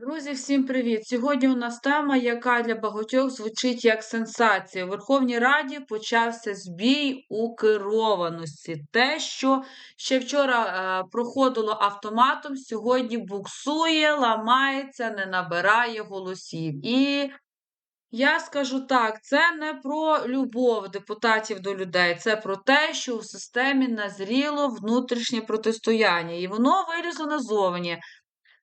Друзі, всім привіт! Сьогодні у нас тема, яка для багатьох звучить як сенсація. У Верховній Раді почався збій у керованості. Те, що ще вчора е, проходило автоматом, сьогодні буксує, ламається, не набирає голосів. І я скажу так: це не про любов депутатів до людей, це про те, що у системі назріло внутрішнє протистояння, і воно вилізло назовні.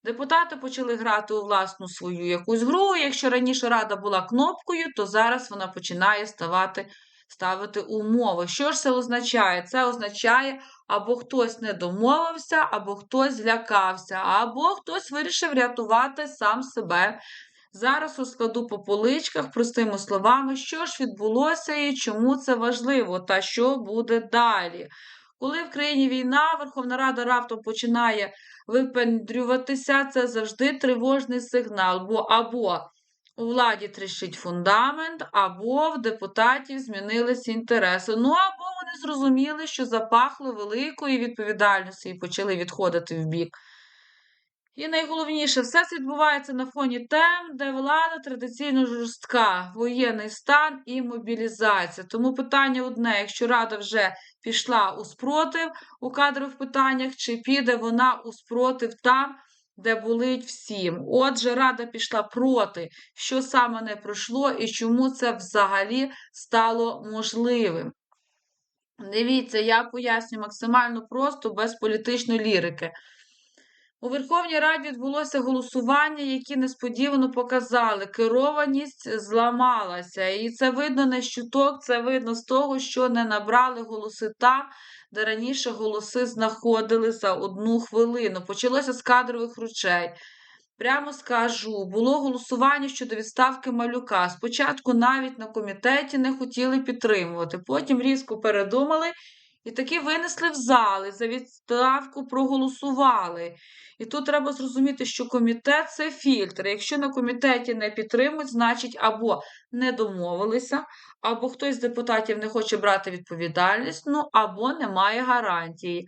Депутати почали грати у власну свою якусь гру. Якщо раніше рада була кнопкою, то зараз вона починає ставати, ставити умови. Що ж це означає? Це означає, або хтось не домовився, або хтось злякався, або хтось вирішив рятувати сам себе. Зараз розкладу по поличках, простими словами, що ж відбулося і чому це важливо, та що буде далі. Коли в країні війна, Верховна Рада раптом починає випендрюватися, це завжди тривожний сигнал, бо або у владі тріщить фундамент, або в депутатів змінилися інтереси. Ну, або вони зрозуміли, що запахло великої відповідальності і почали відходити в бік. І найголовніше, все це відбувається на фоні тем, де влада традиційно жорстка, воєнний стан і мобілізація. Тому питання одне: якщо Рада вже пішла у спротив у кадрових питаннях, чи піде вона у спротив там, де болить всім? Отже, Рада пішла проти, що саме не пройшло і чому це взагалі стало можливим. Дивіться, я поясню максимально просто, без політичної лірики. У Верховній Раді відбулося голосування, які несподівано показали, керованість зламалася. І це видно не з чуток, це видно з того, що не набрали голоси там, де раніше голоси знаходили за одну хвилину. Почалося з кадрових ручей. Прямо скажу, було голосування щодо відставки малюка. Спочатку навіть на комітеті не хотіли підтримувати, потім різко передумали і таки винесли в зали, за відставку проголосували. І тут треба зрозуміти, що комітет це фільтр. Якщо на комітеті не підтримують, значить або не домовилися, або хтось з депутатів не хоче брати відповідальність, ну або немає гарантії.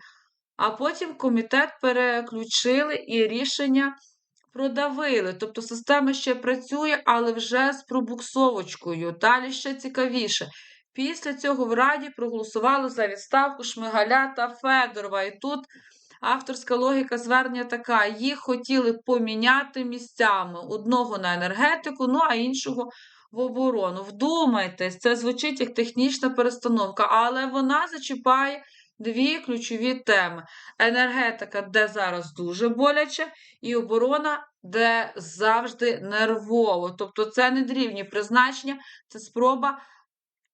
А потім комітет переключили і рішення продавили. Тобто система ще працює, але вже з пробуксовочкою. Далі ще цікавіше. Після цього в Раді проголосували за відставку Шмигаля та Федорова. І тут авторська логіка звернення така: їх хотіли поміняти місцями одного на енергетику, ну а іншого в оборону. Вдумайтесь, це звучить як технічна перестановка, але вона зачіпає. Дві ключові теми: енергетика, де зараз дуже боляче, і оборона, де завжди нервово. Тобто, це не дрівні призначення, це спроба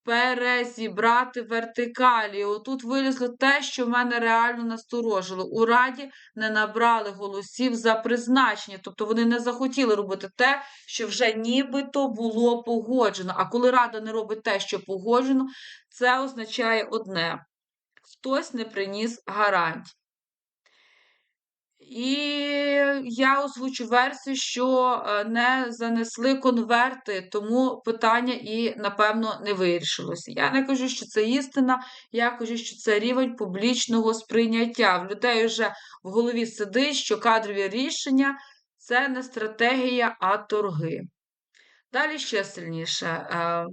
перезібрати вертикалі. Отут вилізло те, що мене реально насторожило. У Раді не набрали голосів за призначення, тобто вони не захотіли робити те, що вже нібито було погоджено. А коли Рада не робить те, що погоджено, це означає одне: хтось не приніс гарантій. І я озвучу версію, що е, не занесли конверти, тому питання і, напевно, не вирішилося. Я не кажу, що це істина, я кажу, що це рівень публічного сприйняття. В людей вже в голові сидить, що кадрові рішення це не стратегія, а торги. Далі ще сильніше. Е,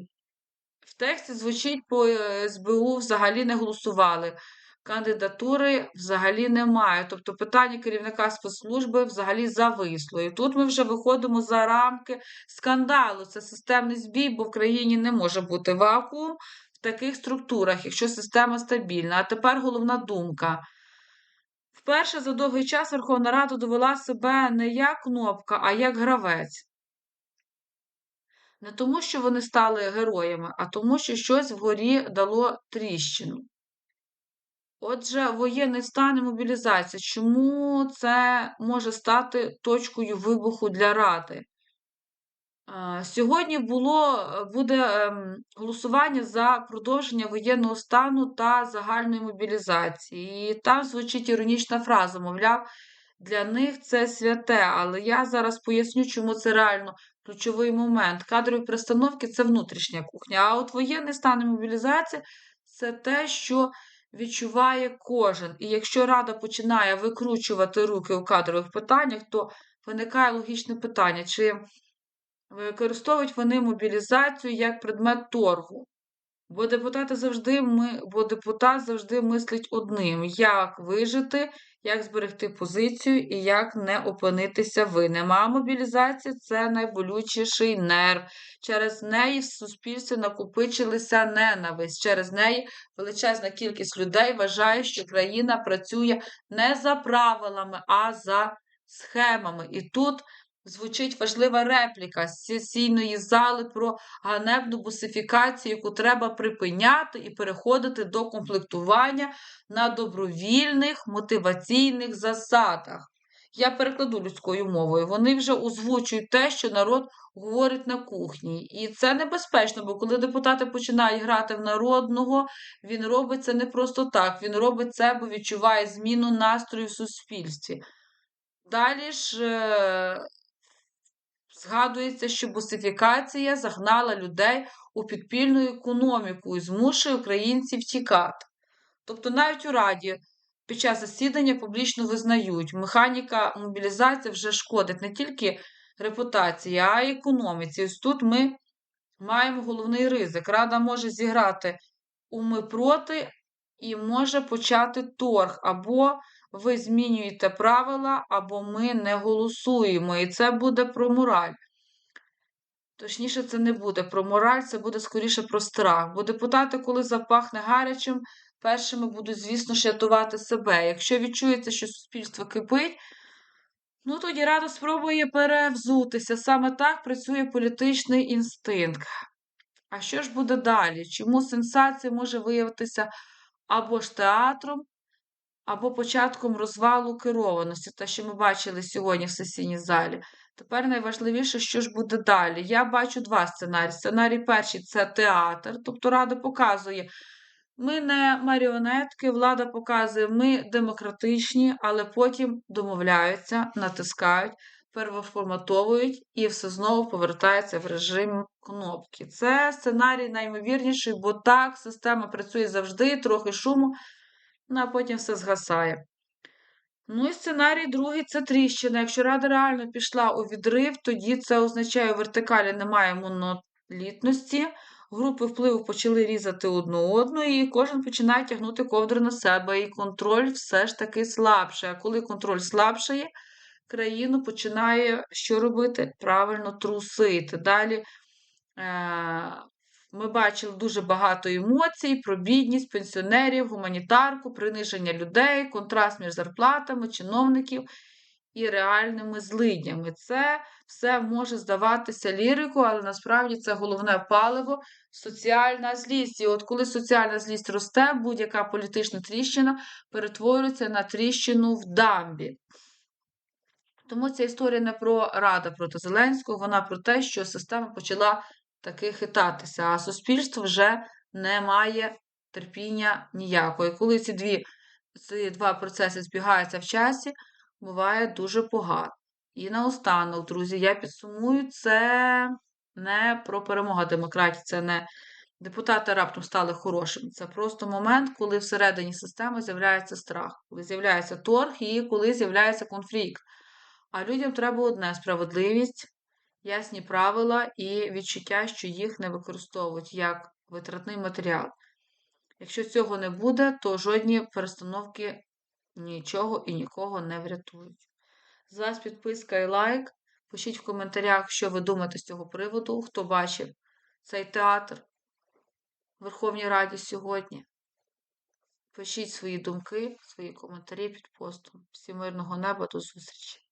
в тексті звучить по е, СБУ взагалі не голосували кандидатури взагалі немає. Тобто питання керівника спецслужби взагалі зависло. І тут ми вже виходимо за рамки скандалу. Це системний збій, бо в країні не може бути вакуум в таких структурах, якщо система стабільна. А тепер головна думка. Вперше за довгий час Верховна Рада довела себе не як кнопка, а як гравець. Не тому, що вони стали героями, а тому, що щось вгорі дало тріщину. Отже, воєнний стан і мобілізація. Чому це може стати точкою вибуху для Ради? Сьогодні було, буде ем, голосування за продовження воєнного стану та загальної мобілізації. І там звучить іронічна фраза, мовляв, для них це святе. Але я зараз поясню, чому це реально ключовий момент. Кадрові перестановки це внутрішня кухня. А от воєнний стан і мобілізація це те, що відчуває кожен. І якщо Рада починає викручувати руки у кадрових питаннях, то виникає логічне питання, чи використовують вони мобілізацію як предмет торгу? Бо депутати завжди ми, бо депутат завжди мислить одним: як вижити, як зберегти позицію і як не опинитися ви? А мобілізація це найболючіший нерв. Через неї в суспільстві накопичилися ненависть. Через неї величезна кількість людей вважає, що країна працює не за правилами, а за схемами. І тут звучить важлива репліка з сесійної зали про ганебну бусифікацію, яку треба припиняти і переходити до комплектування на добровільних мотиваційних засадах. Я перекладу людською мовою. Вони вже озвучують те, що народ говорить на кухні. І це небезпечно, бо коли депутати починають грати в народного, він робить це не просто так. Він робить це, бо відчуває зміну настрою в суспільстві. Далі ж е, згадується, що бусифікація загнала людей у підпільну економіку і змушує українців тікати. Тобто навіть у Раді під час засідання публічно визнають, механіка мобілізації вже шкодить не тільки репутації, а й економіці. Ось тут ми маємо головний ризик. Рада може зіграти у ми проти і може почати торг, або ви змінюєте правила, або ми не голосуємо. І це буде про мораль. Точніше, це не буде про мораль, це буде скоріше про страх. Бо депутати, коли запахне гарячим, першими будуть, звісно, рятувати себе. Якщо відчується, що суспільство кипить, ну тоді рада спробує перевзутися. Саме так працює політичний інстинкт. А що ж буде далі? Чому сенсація може виявитися або ж театром, або початком розвалу керованості, те, що ми бачили сьогодні в сесійній залі. Тепер найважливіше, що ж буде далі. Я бачу два сценарії. Сценарій перший це театр, тобто Рада показує. Ми не маріонетки, влада показує, ми демократичні, але потім домовляються, натискають, переформатовують і все знову повертається в режим кнопки. Це сценарій наймовірніший, бо так система працює завжди, трохи шуму, ну а потім все згасає. Ну і сценарій другий це тріщина. Якщо рада реально пішла у відрив, тоді це означає, у вертикалі немає монолітності, групи впливу почали різати одну одну, і кожен починає тягнути ковдру на себе, і контроль все ж таки слабшає. А коли контроль слабшає, країну починає що робити? Правильно трусити. Далі. Е ми бачили дуже багато емоцій про бідність пенсіонерів, гуманітарку, приниження людей, контраст між зарплатами, чиновників і реальними злиднями. Це все може здаватися лірикою, але насправді це головне паливо соціальна злість. І от коли соціальна злість росте, будь-яка політична тріщина перетворюється на тріщину в дамбі. Тому ця історія не про рада проти Зеленського, вона про те, що система почала таки хитатися, а суспільство вже не має терпіння ніякого. І коли ці дві, ці два процеси збігаються в часі, буває дуже погано. І наостанок, друзі, я підсумую, це не про перемогу демократії, це не депутати раптом стали хорошими. Це просто момент, коли всередині системи з'являється страх, коли з'являється торг і коли з'являється конфлікт. А людям треба одне справедливість, ясні правила і відчуття, що їх не використовують як витратний матеріал. Якщо цього не буде, то жодні перестановки нічого і нікого не врятують. З вас підписка і лайк. Пишіть в коментарях, що ви думаєте з цього приводу, хто бачив цей театр в Верховній Раді сьогодні. Пишіть свої думки, свої коментарі під постом. Всім мирного неба, до зустрічі!